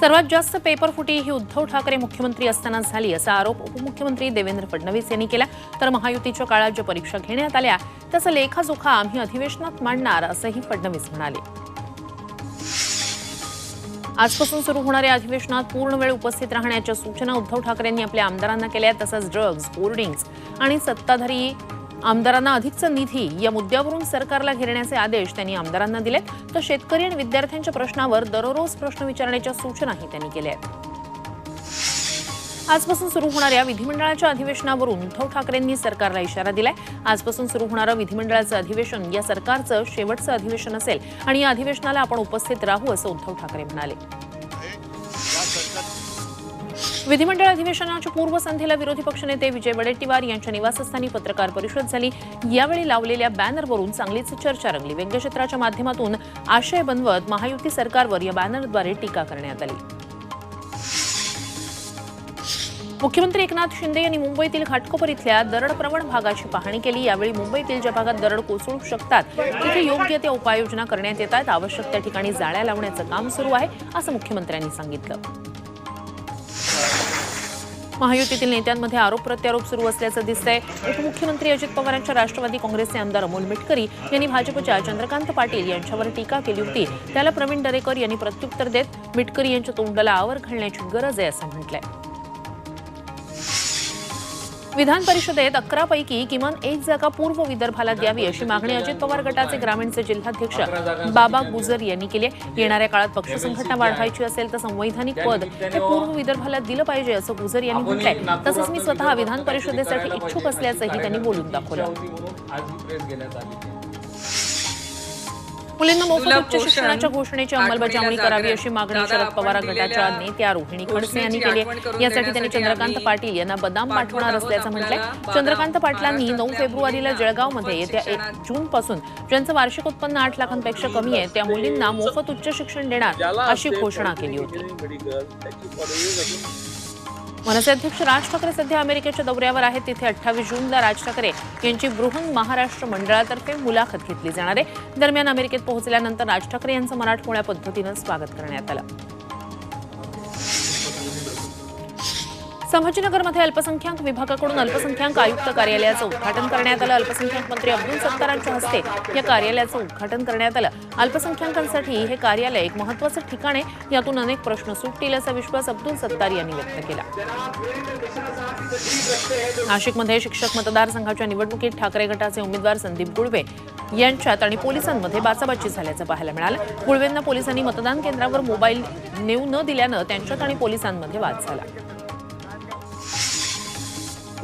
सर्वात जास्त पेपर फुटी ही उद्धव ठाकरे मुख्यमंत्री असताना झाली असा आरोप उपमुख्यमंत्री देवेंद्र फडणवीस यांनी केला. तर महायुतीच्या काळात ज्या परीक्षा घेण्यात आल्या त्याचा लेखाजोखा आम्ही अधिवेशनात मांडणार असंही फडणवीस म्हणाले. आजपासून सुरू होणाऱ्या अधिवेशनात पूर्ण वेळ उपस्थित राहण्याच्या सूचना उद्धव ठाकरेंनी आपल्या आमदारांना केल्या तसंच ड्रग्ज होर्डिंग्ज आणि सत्ताधारी आमदारांना अधिकचा निधी या मुद्द्यावरून सरकारला घेरण्याचे आदेश त्यांनी आमदारांना दिलेत. तर शेतकरी आणि विद्यार्थ्यांच्या प्रश्नावर दररोज प्रश्न विचारण्याच्या सूचनाही त्यांनी केल्या आहेत. आजपासून सुरू होणाऱ्या विधिमंडळाच्या अधिवेशनावरून उद्धव ठाकरेंनी सरकारला इशारा दिलाय. आजपासून सुरू होणारं विधिमंडळाचं अधिवेशन या सरकारचं शेवटचं अधिवेशन असेल आणि या अधिवेशनाला आपण उपस्थित राहू असं उद्धव ठाकरे म्हणाले. विधिमंडळ अधिवेशनाच्या पूर्वसंध्येला विरोधी पक्षनेते विजय वडेट्टीवार यांच्या निवासस्थानी पत्रकार परिषद झाली. यावेळी लावलेल्या बॅनरवरून चांगलीच चर्चा रंगली. व्यंगचित्राच्या माध्यमातून आशय बनवत महायुती सरकारवर या बॅनरद्वारे टीका करण्यात आली. मुख्यमंत्री एकनाथ शिंदे यांनी मुंबईतील घाटकोपर इथल्या दरड भागाची पाहणी केली. यावेळी मुंबईतील ज्या भागात दरड कोसळू शकतात तिथे योग्य त्या उपाययोजना करण्यात येत आहेत आवश्यक त्या ठिकाणी जाळ्या लावण्याचं काम सुरू आहे असं मुख्यमंत्र्यांनी सांगितलं. महायुतीतील नेत्यांमध्ये आरोप प्रत्यारोप सुरू असल्याचं दिसतंय. उपमुख्यमंत्री अजित पवार यांच्या राष्ट्रवादी काँग्रेसचे आमदार अमोल मिटकरी यांनी भाजपच्या चंद्रकांत पाटील यांच्यावर टीका केली होती. त्याला प्रवीण दरेकर यांनी प्रत्युत्तर देत मिटकरी यांच्या तोंडाला आवर घालण्याची गरज आहे असं म्हटलंय. विधान परिषदेत अकरा पैकी किमान एक जागा पूर्व विदर्भाला द्यावी अशी मागणी अजित पवार गटाचे ग्रामीणचे जिल्हाध्यक्ष बाबा गुजर यांनी केली आहे. येणाऱ्या काळात पक्ष संघटना वाढवायची असेल तर संवैधानिक पद हे पूर्व विदर्भाला दिलं पाहिजे असं गुजर यांनी म्हटलंय. तसंच मी स्वतः विधान परिषदेसाठी इच्छुक असल्याचंही त्यांनी बोलून दाखवलं. मुलींना मोफत उच्च शिक्षणाच्या घोषणेची अंमलबजावणी करावी अशी मागणी शरद पवार गटाच्या नेत्या रोहिणी खडसे यांनी केली आहे. यासाठी त्यांनी चंद्रकांत पाटील यांना बदाम पाठवणार असल्याचं म्हटलंय चंद्रकांत पाटलांनी नऊ फेब्रुवारीला जळगावमध्ये येत्या एक जून पासून ज्यांचं वार्षिक उत्पन्न आठ लाखांपेक्षा कमी आहे त्या मुलींना मोफत उच्च शिक्षण देणार अशी घोषणा केली होती मनसे अध्यक्ष राज ठाकरे सध्या अमेरिकेच्या दौऱ्यावर आहेत. तिथे अठ्ठावीस जूनला राज ठाकरे यांची बृहन महाराष्ट्र मंडळातर्फे मुलाखत घेतली जाणार आहे. दरम्यान अमेरिकेत पोहोचल्यानंतर राज ठाकरे यांचं मराठमोळ्या पद्धतीनं स्वागत करण्यात आलं. संभाजीनगरमध्ये अल्पसंख्याक विभागाकडून अल्पसंख्याक आयुक्त कार्यालयाचं उद्घाटन करण्यात आलं. अल्पसंख्याक मंत्री अब्दुल सत्तारांच्या हस्ते या कार्यालयाचं उद्घाटन करण्यात आलं. अल्पसंख्याकांसाठी हे कार्यालय एक महत्वाचं ठिकाण आहे. यातून अनेक प्रश्न सुटतील असा विश्वास अब्दुल सत्तार यांनी व्यक्त केला. नाशिकमध्ये शिक्षक मतदारसंघाच्या निवडणुकीत ठाकरे गटाचे उमेदवार संदीप गुळवे यांच्यात आणि पोलिसांमध्ये बाचाबाची झाल्याचं पाहायला मिळालं. गुळवेंना पोलिसांनी मतदान केंद्रावर मोबाईल नेऊ न दिल्यानं त्यांच्यात आणि पोलिसांमध्ये वाद झाला.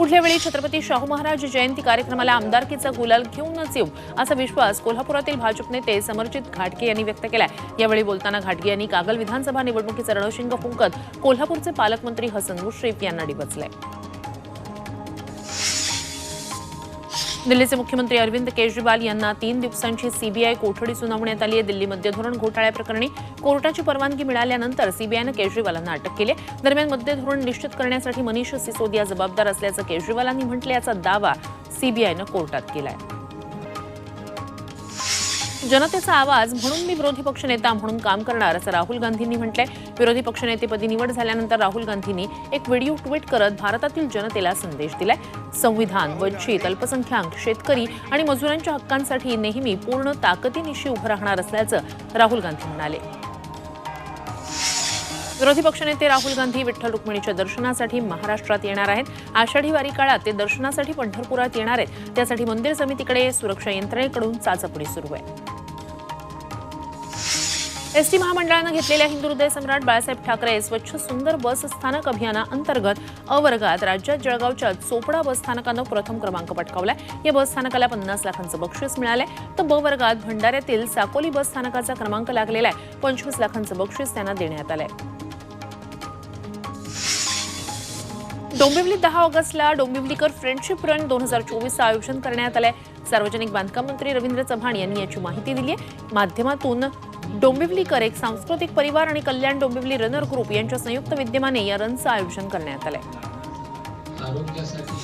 पुढल्या वेळी छत्रपती शाहू महाराज जयंती कार्यक्रमाला आमदारकीचा गुलाल घेऊनच येऊ असा विश्वास कोल्हापुरातील भाजप नेते समरजित घाटगे यांनी व्यक्त केलाय. यावेळी बोलताना घाटगे यांनी कागल विधानसभा निवडणुकीचं रणशिंग फुंकत कोल्हापूरचे पालकमंत्री हसन मुश्रीफ यांना डिबचलंय. दिल्लीचे मुख्यमंत्री अरविंद केजरीवाल यांना तीन दिवसांची सीबीआय कोठडी सुनावण्यात आली आहे. दिल्ली मध्यधोरण घोटाळ्याप्रकरणी कोर्टाची परवानगी मिळाल्यानंतर सीबीआयनं केजरीवालांना अटक केली दरम्यान मद्य धोरण निश्चित करण्यासाठी मनीष सिसोदिया जबाबदार असल्याचं केजरीवालांनी म्हटल्याचा दावा सीबीआयनं कोर्टात केला आहे जनतेचा आवाज म्हणून मी विरोधी पक्षनेता म्हणून काम करणार असं राहुल गांधींनी म्हटलंय. विरोधी पक्षनेतेपदी निवड झाल्यानंतर राहुल गांधींनी एक व्हिडिओ ट्विट करत भारतातील जनतेला संदेश दिलाय. संविधान वंचित अल्पसंख्याक शेतकरी आणि मजुरांच्या हक्कांसाठी नेहमी पूर्ण ताकदीनिशी उभं राहणार असल्याचं राहुल गांधी म्हणाले. विरोधी पक्षनेते राहुल गांधी विठ्ठल रुक्मिणीच्या दर्शनासाठी महाराष्ट्रात येणार आहेत. आषाढी वारी काळात ते दर्शनासाठी पंढरपुरात येणार आहेत. त्यासाठी मंदिर समितीकडे सुरक्षा यंत्रणेकडून चाचपणी सुरू आहे. एसटी महामंडळानं घेतलेल्या हिंदू हृदय सम्राट बाळासाहेब ठाकरे स्वच्छ सुंदर बस स्थानक अभियानाअंतर्गत अवर्गात राज्यात जळगावच्या चोपडा बस स्थानकानं प्रथम क्रमांक पटकावलाय. या बस स्थानकाला पन्नास लाखांचं बक्षीस मिळालंय. तर ब वर्गात भंडाऱ्यातील साकोली बस स्थानकाचा क्रमांक लागलेला आहे. पंचवीस लाखांचं बक्षीस त्यांना देण्यात आलंय. डोंबिवलीत दहा ऑगस्टला डोंबिवलीकर फ्रेंडशिप रन दोन हजार चोवीसचं आयोजन करण्यात आलंय. सार्वजनिक बांधकाम मंत्री रवींद्र चव्हाण यांनी याची माहिती दिली आहे माध्यमातून डोंबिवलीकर एक सांस्कृतिक परिवार आणि कल्याण डोंबिवली रनर ग्रुप यांच्या संयुक्त विद्यमाने या रनचं आयोजन करण्यात आलंय. आरोग्यासाठी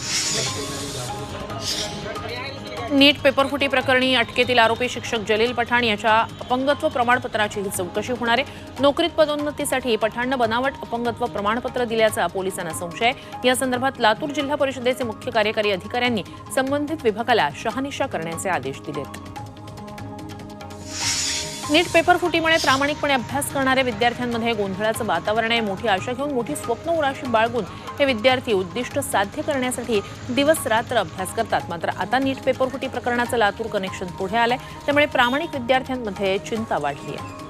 नीट पेपरफुटी प्रकरणी अटकेतील आरोपी शिक्षक जलील पठाण याच्या अपंगत्व प्रमाणपत्राची ही चौकशी होणार आहे? नोकरीत पदोन्नतीसाठी पठाणनं बनावट अपंगत्व प्रमाणपत्र दिल्याचा पोलिसांना संशय. या संदर्भात लातूर जिल्हा परिषदेचे मुख्य कार्यकारी अधिकाऱ्यांनी संबंधित विभागाला शहानिशा करण्याचे आदेश दिलेत. नीट पेपर फुटीमुळे प्रामाणिकपणे अभ्यास करणाऱ्या विद्यार्थ्यांमध्ये गोंधळाचं वातावरण आहे. मोठी आशा घेऊन मोठी स्वप्न उराशी बाळगून हे विद्यार्थी उद्दिष्ट साध्य करण्यासाठी दिवस रात्र अभ्यास करतात. मात्र आता नीट पेपर फुटी प्रकरणाचं लातूर कनेक्शन पुढे आलंय. त्यामुळे प्रामाणिक विद्यार्थ्यांमध्ये चिंता वाढली आहे.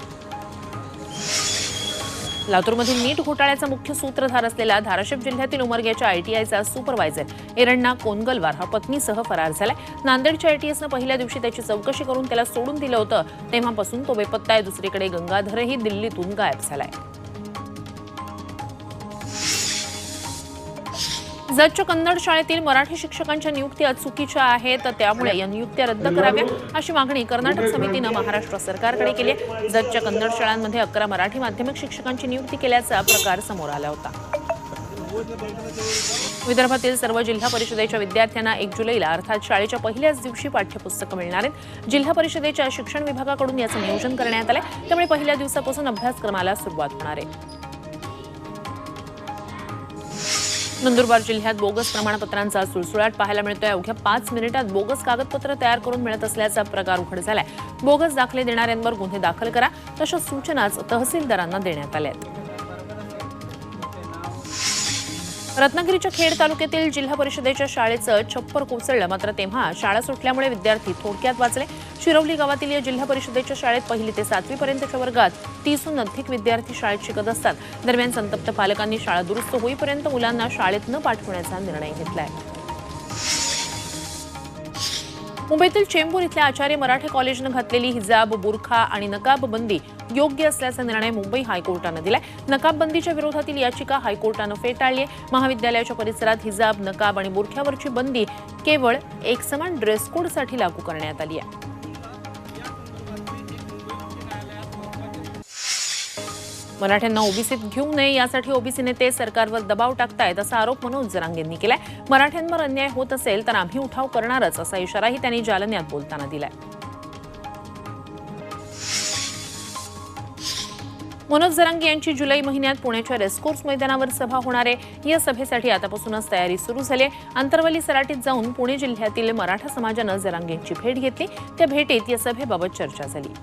लातूरमधील नीट घोटाळ्याचा मुख्य सूत्रधार असलेला धाराशिव जिल्ह्यातील उमरग्याच्या आयटीआयचा सुपरवायझर एरण्णा कोनगलवार हा पत्नीसह फरार झालाय. नांदेडच्या आयटीएसनं पहिल्या दिवशी त्याची चौकशी करून त्याला सोडून दिलं होतं. तेव्हापासून तो बेपत्ता आहे. दुसरीकडे गंगाधरही दिल्लीतून गायब झालाय. जतच्या कन्नड शाळेतील मराठी शिक्षकांच्या नियुक्त्या चुकीच्या आहेत त्यामुळे या नियुक्त्या रद्द कराव्या अशी मागणी कर्नाटक समितीनं महाराष्ट्र सरकारकडे केली आहे. जतच्या कन्नड शाळांमध्ये अकरा मराठी माध्यमिक शिक्षकांची नियुक्ती केल्याचा प्रकार समोर आला होता. विदर्भातील सर्व जिल्हा परिषदेच्या विद्यार्थ्यांना एक जुलैला अर्थात शाळेच्या पहिल्याच दिवशी पाठ्यपुस्तकं मिळणार आहेत. जिल्हा परिषदेच्या शिक्षण विभागाकडून याचं नियोजन करण्यात आलंय. त्यामुळे पहिल्या दिवसापासून अभ्यासक्रमाला सुरुवात होणार आहे. नंदुरबार जिल्ह्यात बोगस प्रमाणपत्रांचा सुळसुळाट पाहायला मिळतोय. अवघ्या पाच मिनिटात बोगस कागदपत्र तयार करून मिळत असल्याचा प्रकार उघड झालाय. बोगस दाखले देणाऱ्यांवर गुन्हे दाखल करा तशा सूचनाच तहसीलदारांना देण्यात आल्या आहेत. रत्नागिरीच्या खेड तालुक्यातील जिल्हा परिषदेच्या शाळेचं छप्पर कोसळलं. मात्र तेव्हा शाळा सुटल्यामुळे विद्यार्थी थोडक्यात वाचले. शिरवली गावातील या जिल्हा परिषदेच्या शाळेत पहिली ते सातवी पर्यंतच्या वर्गात तीसहून अधिक विद्यार्थी शाळेत शिकत असतात. दरम्यान संतप्त पालकांनी शाळा दुरुस्त होईपर्यंत मुलांना शाळेत न पाठवण्याचा निर्णय घेतलाय. मुंबईतील चेंबूर इथल्या आचार्य मराठे कॉलेजनं घातलेली हिजाब बुरखा आणि नकाब बंदी योग्य असल्याचा निर्णय मुंबई हायकोर्टानं दिलाय. नकाबबंदीच्या विरोधातील याचिका हायकोर्टानं फेटाळली आहे महाविद्यालयाच्या परिसरात हिजाब नकाब आणि बुरख्यावरची बंदी केवळ एकसमान ड्रेस कोडसाठी लागू करण्यात आली आहे मराठ्यांना ओबीसीत घेऊ नये यासाठी ओबीसी नेते सरकारवर दबाव टाकतायत असा आरोप मनोज जरांगेंनी केलाय. मराठ्यांवर अन्याय होत असेल तर आम्ही उठाव करणारच असा इशाराही त्यांनी जालन्यात बोलताना दिलाय. मनोज जरांगे यांची जुलै महिन्यात पुण्याच्या रेस्कोर्स मैदानावर सभा होणार आहे. या सभेसाठी आतापासूनच तयारी सुरू झाली आहे. आंतरवली सराटीत जाऊन पुणे जिल्ह्यातील मराठा समाजानं जरांगेंची भेट घेतली. त्या भेटीत या सभेबाबत चर्चा झाली.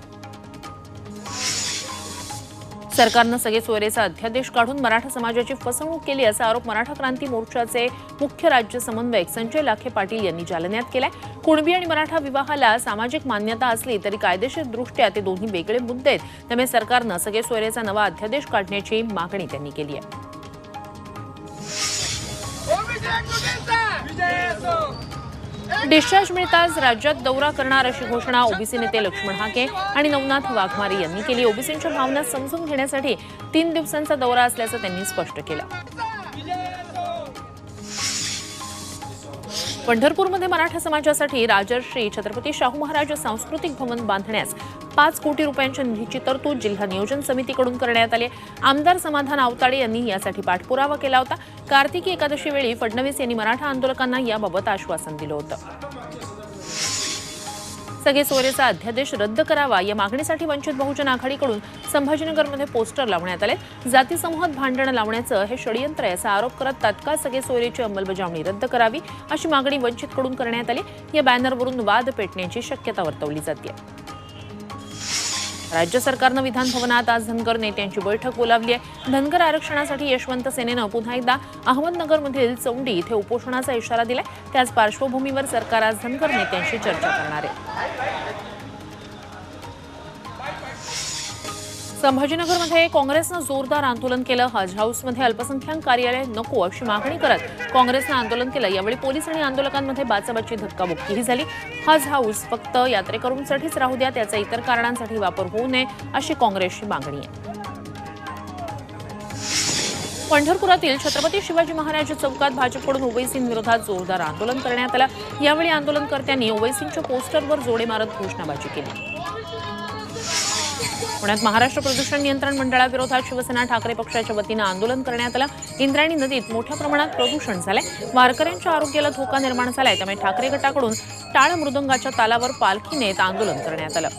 सरकारनं सगळे सोयरेचा अध्यादेश काढून मराठा समाजाची फसवणूक केली असा आरोप मराठा क्रांती मोर्चाचे मुख्य राज्य समन्वयक संजय लाखे पाटील यांनी जालन्यात केलाय. कुणबी आणि मराठा विवाहाला सामाजिक मान्यता असली तरी कायदेशीर दृष्ट्या ते दोन्ही वेगळे मुद्दे आहेत. त्यामुळे सरकारनं सगळे सोयरेचा नवा अध्यादेश काढण्याची मागणी त्यांनी केली आहे. डिस्चार्ज मिळताच राज्यात दौरा करणार अशी घोषणा ओबीसी नेते लक्ष्मण हाके आणि नवनाथ वाघमारे यांनी केली. ओबीसींच्या भावना समजून घेण्यासाठी तीन दिवसांचा दौरा असल्याचं त्यांनी स्पष्ट केलं. पंढरपूरमध्ये मराठा समाजासाठी राजर्षी छत्रपती शाहू महाराज सांस्कृतिक भवन बांधण्यास पाच कोटी रुपयांच्या निधीची तरतूद जिल्हा नियोजन समितीकडून करण्यात आली आमदार समाधान आवताडे यांनी यासाठी पाठपुरावा केला होता. कार्तिकी एकादशी वेळी फडणवीस यांनी मराठा आंदोलकांना याबाबत आश्वासन दिलं होतं. सगळे सोयरेचा अध्यादेश रद्द करावा या मागणीसाठी वंचित बहुजन आघाडीकडून संभाजीनगरमध्ये पोस्टर लावण्यात आले जातीसमूहात भांडणं लावण्याचं हे षडयंत्र आहे असा आरोप करत तात्काळ सगळे सोयरेची अंमलबजावणी रद्द करावी अशी मागणी वंचितकडून करण्यात आली. या बॅनरवरून वाद पेटण्याची शक्यता वर्तवली जाते राज्य सरकारनं विधान भवनात आज धनगर नेत्यांची बैठक बोलावली आहे. धनगर आरक्षणासाठी यशवंत सेनेनं पुन्हा एकदा अहमदनगरमधील चौंडी इथे उपोषणाचा इशारा दिलाय. त्याच पार्श्वभूमीवर सरकार आज धनगर नेत्यांशी चर्चा करणार आहे. संभाजीनगरमध्ये काँग्रेसनं जोरदार आंदोलन केलं. हज हाऊसमध्ये अल्पसंख्याक कार्यालय नको अशी मागणी करत काँग्रेसनं आंदोलन केलं. यावेळी पोलीस आणि आंदोलकांमध्ये बाचाबाची धक्काबुक्कीही झाली. हज हाऊस फक्त यात्रेकरूंसाठीच राहू द्या त्याचा इतर कारणांसाठी वापर होऊ नये अशी काँग्रेसची मागणी आहे. पंढरपुरातील छत्रपती शिवाजी महाराज चौकात भाजपकडून ओवैसींविरोधात जोरदार आंदोलन करण्यात आलं. यावेळी आंदोलनकर्त्यांनी ओवैसींच्या पोस्टरवर जोडे मारत घोषणाबाजी केली. पुण्यात महाराष्ट्र प्रदूषण नियंत्रण मंडळाविरोधात शिवसेना ठाकरे पक्षाच्या वतीनं आंदोलन करण्यात आलं. इंद्रायणी नदीत मोठ्या प्रमाणात प्रदूषण झालंय. वारकऱ्यांच्या आरोग्याला धोका निर्माण झालाय. त्यामुळे ठाकरे गटाकडून टाळ मृदंगाच्या तालावर पालखी नेत आंदोलन करण्यात आलं.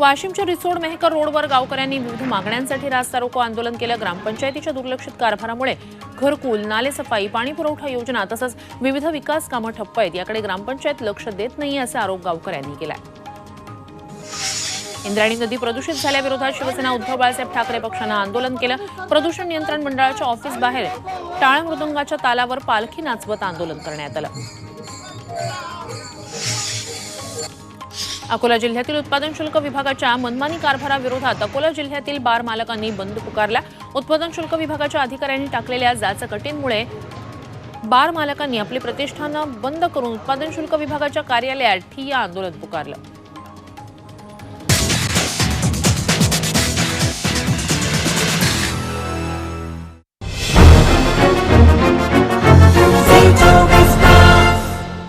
वाशिमच्या रिसोड मेहकर रोडवर गावकऱ्यांनी विविध मागण्यांसाठी रास्ता रोको आंदोलन केलं. ग्रामपंचायतीच्या दुर्लक्षित कारभारामुळे घरकुल नालेसफाई पाणी पुरवठा योजना तसंच विविध विकास कामं ठप्प आहेत. याकडे ग्रामपंचायत लक्ष देत नाही असा आरोप गावकऱ्यांनी केलाय. इंद्रायणी नदी प्रदूषित झाल्याविरोधात शिवसेना उद्धव बाळासाहेब ठाकरे पक्षानं आंदोलन केलं. प्रदूषण नियंत्रण मंडळाच्या ऑफिस बाहेर टाळ मृदुंगाच्या तालावर पालखी नाचवत आंदोलन करण्यात आलं. अकोला जिल्ह्यातील उत्पादन शुल्क विभागाच्या मनमानी कारभाराविरोधात अकोला जिल्ह्यातील बार मालकांनी बंद पुकारला उत्पादन शुल्क विभागाच्या अधिकाऱ्यांनी टाकलेल्या जाचकटींमुळे बार मालकांनी आपली प्रतिष्ठानं बंद करून उत्पादन शुल्क विभागाच्या कार्यालयात ठिय्या आंदोलन पुकारलं.